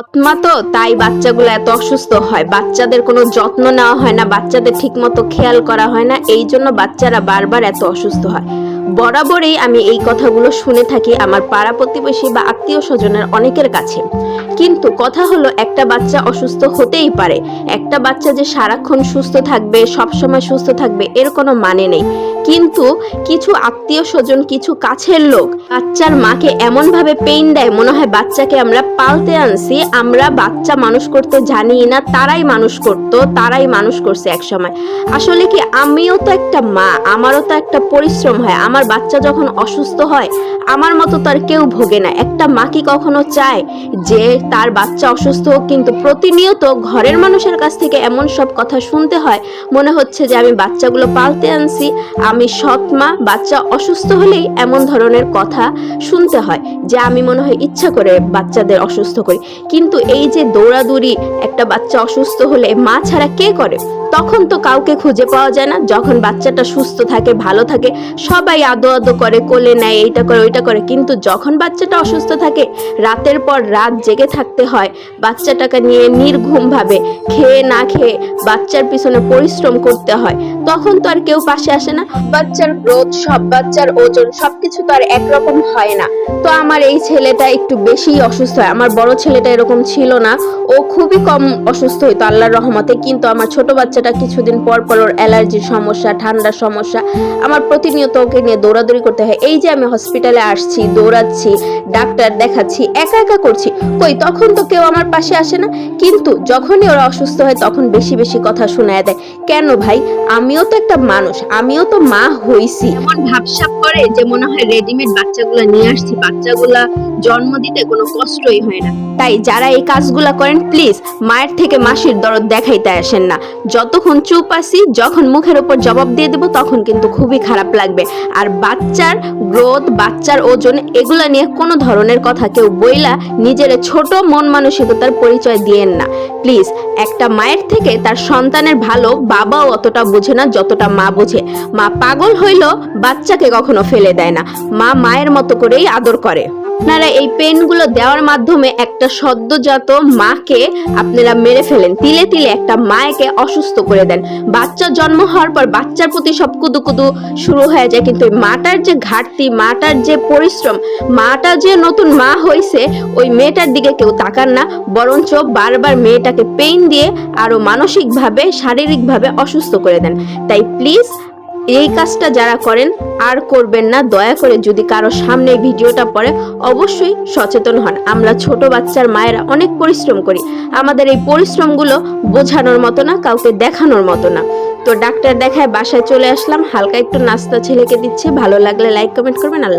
সৎমা তো, তাই বাচ্চাগুলো এত অসুস্থ হয়। বাচ্চাদের কোনো যত্ন নেওয়া হয় না, বাচ্চাদের ঠিকমতো খেয়াল করা হয় না, এই জন্য বাচ্চারা বারবার এত অসুস্থ হয়। বরাবরই আমি এই কথাগুলো শুনে থাকি আমার পাড়া প্রতিবেশী বা আত্মীয় স্বজনের অনেকের কাছে। কিন্তু কথা হলো, একটা বাচ্চা অসুস্থ হতেই পারে। একটা বাচ্চা যে সারাক্ষণ সুস্থ থাকবে, সবসময় সুস্থ থাকবে, এর কোনো মানে নেই। কিন্তু কিছু আত্মীয় স্বজন, কিছু কাছের লোক বাচ্চার মাকে এমনভাবে পেইন দেয়, মনে হয় বাচ্চাকে আমরা পালতে আনছি, আমরা বাচ্চা মানুষ করতে জানি না, তারাই মানুষ করতো, তারাই মানুষ করছে একসময়। আসলে কি আমিও তো একটা মা, আমারও তো একটা পরিশ্রম হয়, আমার বাচ্চা যখন অসুস্থ হয় আমার মতো তার কেউ ভোগে না। একটা মা কি কখনো চায় যে তার বাচ্চা অসুস্থ হোক, কিন্তু প্রতিনিয়ত ঘরের মানুষের কাছ থেকে এমন সব কথা শুনতে হয়। মনে হচ্ছে যে আমি বাচ্চাগুলো পালতে আনছি। আমি সৎ মা, বাচ্চা অসুস্থ হলেই এমন ধরনের কথা শুনতে হয়, যে আমি মনে হয় ইচ্ছা করে বাচ্চাদের অসুস্থ করি। কিন্তু এই যে দৌড়াদৌড়ি, একটা বাচ্চা অসুস্থ হলে মা ছাড়া কে করে? তখন তো কাউকে খুঁজে পাওয়া যায় না। যখন বাচ্চাটা সুস্থ থাকে, ভালো থাকে, সবাই আদো আদো করে, কোলে নেয়, এইটা করে, ওইটা করে, কিন্তু যখন বাচ্চাটা অসুস্থ থাকে, রাতের পর রাত জেগে থাকতে হয়। বাচ্চাটাকে নিয়ে নির্ঘুমভাবে খেয়ে না খেয়ে বাচ্চার পিছনে পরিশ্রম করতে হয়। তখন তো আর কেউ পাশে আসে না। বাচ্চার গ্রোথ সব বাচ্চার ওজন, সবকিছু তো আর একরকম হয় না। তো আমার এই ছেলেটা একটু বেশি অসুস্থ হয়। আমার বড় ছেলেটা এরকম ছিল না। ও খুবই কম অসুস্থ হইতো, আল্লাহর রহমতে। কিন্তু আমার ছোট বাচ্চাটা কিছুদিন পর পর ওর অ্যালার্জির সমস্যা, ঠান্ডার সমস্যা, আমার প্রতিনিয়ত ওকে নিয়ে দৌড়াদৌড়ি করতে হয়। এই যে আমি হসপিটালে আসছি, দৌড়াচ্ছি, ডাক্তার দেখাচ্ছি, একা একা করছি, কই তখন তো কেউ আমার পাশে আসে না। কিন্তু যখনই ওরা অসুস্থ হয়, তখন বেশি বেশি কথা শোনায় দেয়। কেন ভাই? আমিও তো একটা মানুষ আমিও তো মা হইছি। এমন ভাবসাব করে যে মনে হয় রেডিমেড বাচ্চাগুলো নিয়ে আসছি বাচ্চাগুলা জন্ম দিতে কোনো কষ্টই হয় না। তাই যারা এই কাজগুলা করেন প্লিজ মায়ের থেকে মাসির দরদ দেখাইতে আসেন না। যতক্ষণ চুপ আসি যখন মুখের উপর জবাব দিয়ে দেব তখন কিন্তু খুবই খারাপ লাগবে। আর বাচ্চার গ্রোথ বাচ্চার ওজন এগুলা নিয়ে কোনো ধরনের কথা কেউ বইলা নিজের ছোট মন মানসিকতার পরিচয় দিয়েন না। প্লিজ একটা মায়ের থেকে তার সন্তানের ভালো বাবাও অতটা বুঝে না যতটা মা বোঝে। মা পাগল হইল বাচ্চাকে কখনো ফেলে দেয় না। মা মায়ের মতো করেই আদর করে। আপনারা এই পেনগুলো দেওয়ার মাধ্যমে একটা সদ্যজাত মাকে আপনারা মেরে ফেলেন। তিলে তিলে একটা মাকে অসুস্থ করে দেন। বাচ্চা জন্ম হওয়ার পর বাচ্চার প্রতি সব কুদু কুদু শুরু হয়ে যায়। কিন্তু মাটার যে ঘাটতি, মাটার যে পরিশ্রম, মাটা যে নতুন মা হয়েছে ওই মেয়েটার দিকে কেউ তাকান না। বরঞ্চ বারবার মেয়েটাকে পেইন দিয়ে আরও মানসিকভাবে, শারীরিকভাবে অসুস্থ করে দেন। তাই প্লিজ এই কাজটা যারা করেন আর করবেন না, দয়া করে যদি কারও সামনে ভিডিওটা পড়ে, অবশ্যই সচেতন হন। আমরা ছোট বাচ্চার মায়েরা অনেক পরিশ্রম করি। আমাদের এই পরিশ্রমগুলো বোঝানোর মতো না, কাউকে দেখানোর মতো না। তো ডাক্তার দেখায় বাসায় চলে আসলাম, হালকা একটু নাস্তা ছেলেকে দিচ্ছে, ভালো লাগলে লাইক কমেন্ট করবেন, আল্লাহ